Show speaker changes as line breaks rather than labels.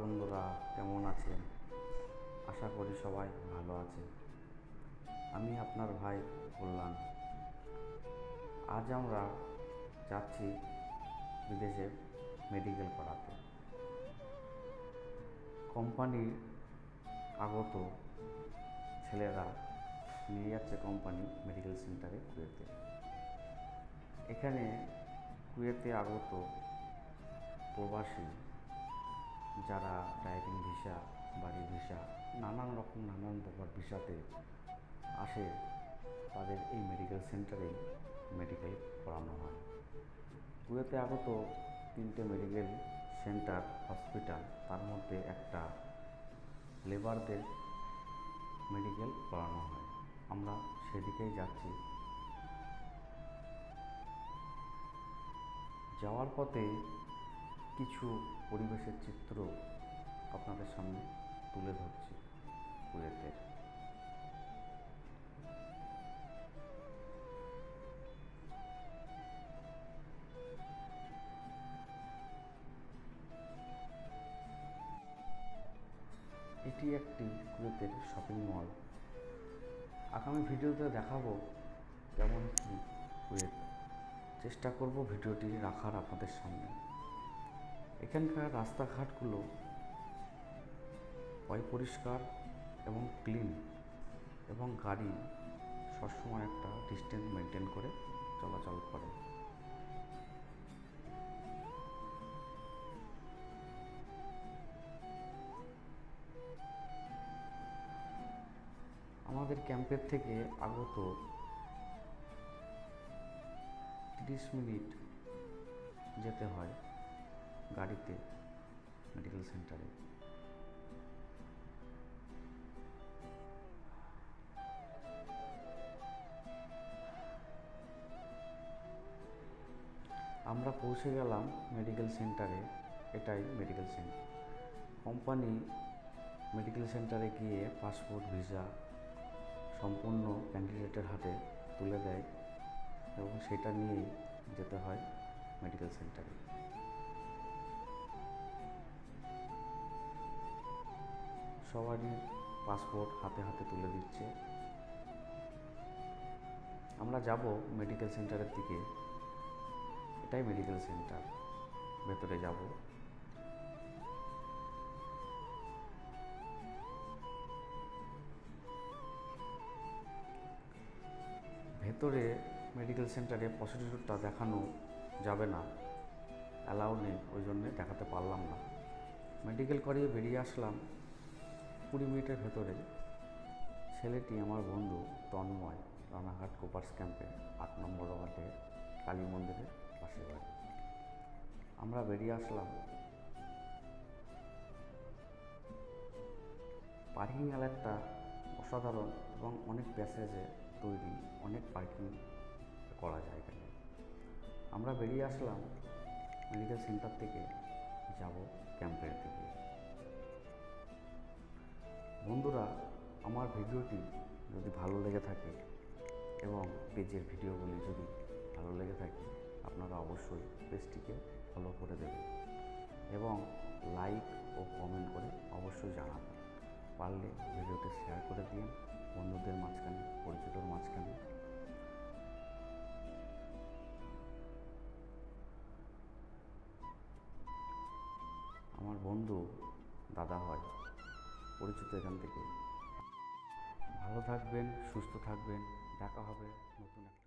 বন্ধুরা, কেমন আছেন? আশা করি সবাই ভালো আছেন। আমি আপনার ভাই কল্যাণ। আজ আমরা যাচ্ছি বিদেশে মেডিকেল করাতে কোম্পানির আগত ছেলেরা নিয়ে যাচ্ছে কোম্পানি মেডিকেল সেন্টারে কুয়েতে। এখানে কুয়েতে আগত প্রবাসী যারা ড্রাইভিং ভিসা বাড়ি ভিসা নানান রকম নানান প্রকার ভিসাতে আসে, তাদের এই মেডিকেল সেন্টারেই মেডিকেল করানো হয়। কুয়েতে আগত তিনটে মেডিকেল সেন্টার হসপিটাল তার মধ্যে একটা লেবারদের মেডিকেল করানো হয়। আমরা সেদিকেই যাচ্ছি। যাওয়ার পথে কিছু পরিবেশের চিত্র আপনাদের সামনে তুলে ধরছি কুয়েতের এটি একটি কুয়েতের শপিং মল আগামী ভিডিওতে দেখাবো কেমন কি কুয়েত। চেষ্টা করব ভিডিওটি রাখার আপনাদের সামনে। এখানকার রাস্তাঘাটগুলো পয় পরিষ্কার এবং ক্লিন এবং গাড়ি সবসময় একটা ডিস্টেন্স মেনটেন করে চলাচল করে। আমাদের ক্যাম্পের থেকে আগত তিরিশ মিনিট যেতে হয়। গাড়িতে মেডিকেল সেন্টারে আমরা পৌঁছে গেলাম মেডিকেল সেন্টারে এটাই মেডিকেল সেন্টার কোম্পানি মেডিকেল সেন্টারে গিয়ে পাসপোর্ট ভিসা সম্পূর্ণ ক্যান্ডিডেটের হাতে তুলে দেয় এবং সেটা নিয়েই যেতে হয় মেডিকেল সেন্টারে সবারই পাসপোর্ট হাতে হাতে তুলে দিচ্ছে। আমরা যাব মেডিকেল সেন্টারের দিকে। এটাই মেডিকেল সেন্টার ভেতরে যাব। ভেতরে মেডিকেল সেন্টারে প্রসিডিউরটা দেখানো যাবে না। অ্যালাউ নেই, ওই জন্যে দেখাতে পারলাম না। মেডিকেল করিয়ে বেরিয়ে আসলাম। কুড়ি মিনিটের ভেতরে ছেলেটি আমার বন্ধু তন্ময় রানাঘাট কোপার্স ক্যাম্পে আট নম্বর ওয়ার্ডে কালী মন্দিরের পাশে বাড়ি। আমরা বেরিয়ে আসলাম। পার্কিং এলাকাটা অসাধারণ এবং অনেক প্যাসেজে তৈরি, অনেক পার্কিং করা যায় এখানে আমরা বেরিয়ে আসলাম মেডিকেল সেন্টার থেকে যাব ক্যাম্পের দিকে। বন্ধুরা, আমার ভিডিওটি যদি ভালো লেগে থাকে এবং পেজের ভিডিওগুলি যদি ভালো লেগে থাকে, আপনারা অবশ্যই পেজটিকে ফলো করে দেবেন এবং লাইক ও কমেন্ট করে অবশ্যই জানাবেন। পারলে ভিডিওটি শেয়ার করে দিন বন্ধুদের মাঝখানে, পরিচিতর মাঝখানে। আমার বন্ধু দাদা হয়। পরিচিত এখান থেকে। ভালো থাকবেন সুস্থ থাকবেন। দেখা হবে নতুন